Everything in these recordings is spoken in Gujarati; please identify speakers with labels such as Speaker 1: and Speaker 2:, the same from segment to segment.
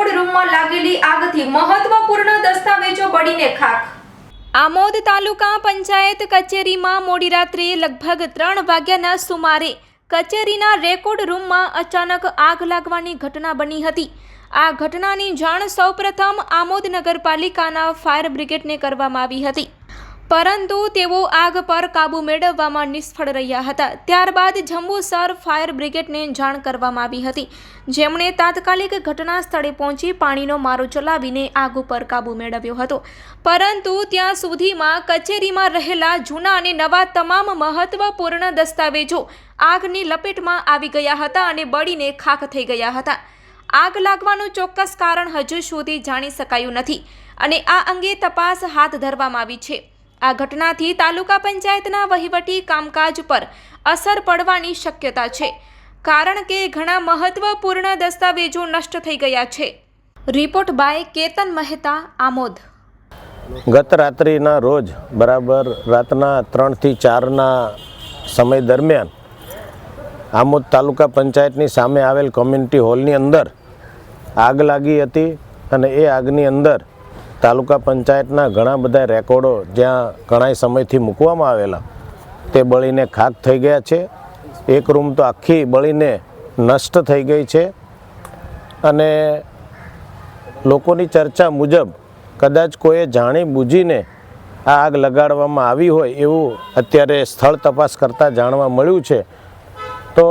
Speaker 1: રેકોર્ડ રૂમમાં લાગેલી આગથી મહત્વપૂર્ણ દસ્તાવેજો બળીને ખાખ. આમોદ તાલુકા પંચાયત કચેરીમાં મોડી રાત્રે લગભગ ત્રણ વાગ્યાના સુમારે કચેરીના રેકોર્ડ રૂમમાં અચાનક આગ લાગવાની ઘટના બની હતી. આ ઘટનાની જાણ સૌપ્રથમ આમોદ નગરપાલિકાના ફાયર બ્રિગેડને કરવામાં આવી હતી. પરંતુ તેઓ આગ પર કાબૂ મેળવવામાં નિષ્ફળ રહ્યા હતા. ત્યારબાદ જંબુસર ફાયર બ્રિગેડને જાણ કરવામાં આવી હતી. જેમણે તાત્કાલિક ઘટના સ્થળે પહોંચી પાણીનો મારો ચલાવીને આગ ઉપર કાબૂ મેળવ્યો હતો. પરંતુ ત્યાં સુધીમાં કચેરીમાં રહેલા જૂના અને નવા તમામ મહત્વપૂર્ણ દસ્તાવેજો આગની લપેટમાં આવી ગયા હતા અને બળીને ખાખ થઈ ગયા હતા. આગ લાગવાનું ચોક્કસ કારણ હજુ સુધી જાણી શકાયું નથી અને આ અંગે તપાસ હાથ ધરવામાં આવી છે. આ ઘટનાથી તાલુકા પંચાયતના વહીવટી કામકાજ પર અસર પડવાની શક્યતા છે. કારણ કે ઘણા મહત્વપૂર્ણ દસ્તાવેજો નષ્ટ થઈ ગયા છે. Report by Ketan Mehta, Amod.
Speaker 2: ગત રાત્રિના રોજ બરાબર રાતના ત્રણથી ચારના સમય દરમિયાન આમોદ તાલુકા પંચાયતની સામે આવેલ કોમ્યુનિટી હોલની અંદર આગ લાગી હતી અને એ આગની અંદર તાલુકા પંચાયતના ઘણા બધા રેકોર્ડો જ્યાં ઘણા સમયથી મૂકવામાં આવેલા, તે બળીને ખાક થઈ ગયા છે. એક રૂમ તો આખી બળીને નષ્ટ થઈ ગઈ છે. અને લોકોની ચર્ચા મુજબ કદાચ કોઈએ જાણી બૂજીને આ આગ લગાડવામાં આવી હોય એવું અત્યારે સ્થળ તપાસ કરતાં જાણવા મળ્યું છે. તો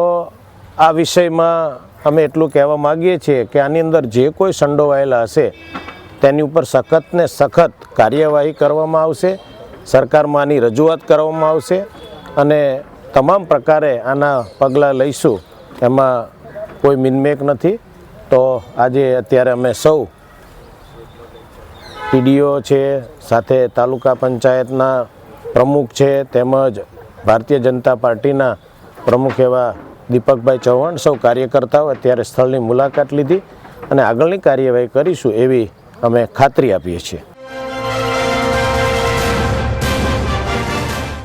Speaker 2: આ વિષયમાં અમે એટલું કહેવા માગીએ છીએ કે આની અંદર જે કોઈ સંડોવાયેલા હશે તેની ઉપર સખત ને સખત કાર્યવાહી કરવામાં આવશે, સરકારમાં આની રજૂઆત કરવામાં આવશે અને તમામ પ્રકારે આના પગલાં લઈશું, એમાં કોઈ મિનમેક નથી. તો આજે અત્યારે અમે સૌ પીડીઓ છે, સાથે તાલુકા પંચાયતના પ્રમુખ છે, તેમજ ભારતીય જનતા પાર્ટીના પ્રમુખ એવા દીપકભાઈ ચૌહાણ સૌ કાર્યકર્તાઓ અત્યારે સ્થળની મુલાકાત લીધી અને આગળની કાર્યવાહી કરીશું એવી અમે ખાતરી આપીએ છીએ.